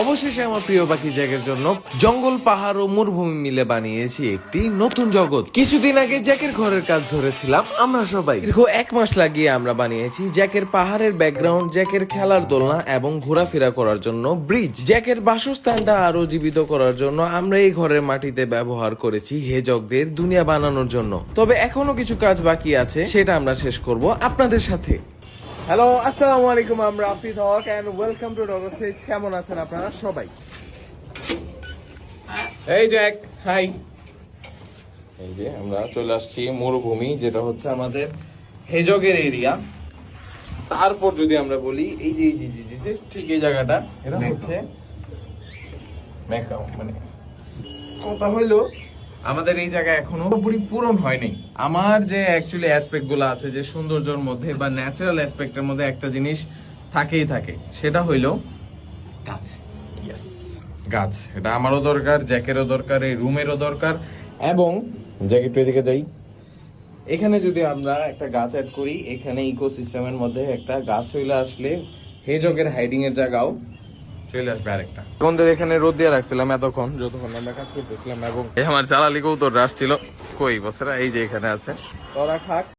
অবশেষে আমার প্রিয় পাখি জ্যাকের জন্য জঙ্গল, পাহাড় ও মরুভূমি মিলে বানিয়েছি একটি নতুন জগৎ। কিছুদিন আগে জ্যাকের ঘরের কাজ ধরেছিলাম আমরা সবাই। দীর্ঘ এক মাস লাগিয়ে আমরা বানিয়েছি জ্যাকের পাহাড়ের ব্যাকগ্রাউন্ড জ্যাকের খেলার দোলনা এবং ঘোরাফেরা করার জন্য ব্রিজ জ্যাকের বাসস্থানটা আরও জীবিত করার জন্য আমরা এই ঘরের মাটিতে ব্যবহার করেছি হেজকদের দুনিয়া বানানোর জন্য। তবে এখনও কিছু কাজ বাকি আছে, সেটা আমরা শেষ করব আপনাদের সাথে। হ্যালো আসসালামু আলাইকুম আমরা Afid Haque and welcome to ডগর stage কেমন আছেন আপনারা? সবাই। এই জ্যাক হাই এই যে আমরা চলে আসছি মরুভূমি যেটা হচ্ছে আমাদের হেজগের এরিয়া তারপর যদি আমরা বলি এই যে জি জি যে- যে ঠিক এই জায়গাটা এটা হচ্ছে ম্যাকাও মানে কথা হইল আমাদের এই জায়গা এখনও পুরোপুরি পূরণ হয়নি। আমার যে অ্যাকচুয়ালি অ্যাসপেক্টগুলো আছে যে সৌন্দর্যের মধ্যে বা ন্যাচারাল অ্যাসপেক্টের মধ্যে একটা জিনিস থাকেই থাকে সেটা হইল গাছ। ইয়েস গাছ এটা আমারও দরকার জ্যাকেরও দরকার এই রুমেরও দরকার এবং জ্যাকেট এদিকে যাই। এখানে যদি আমরা একটা গাছ অ্যাড করি এখানে ইকোসিস্টেমের মধ্যে একটা গাছ চলে আসলে হেজকের হাইডিং এর জায়গাও। চলে আসবে আরেকটা। বন্ধুদের এখানে রোদ দিয়ে রাখছিলাম এতক্ষণ যতক্ষণ আমরা কাজ করতেছিলাম এবং এই আমার চালালি কৌতর আসছিল কই বছরা এই যে এখানে আছে। তোরা খাক।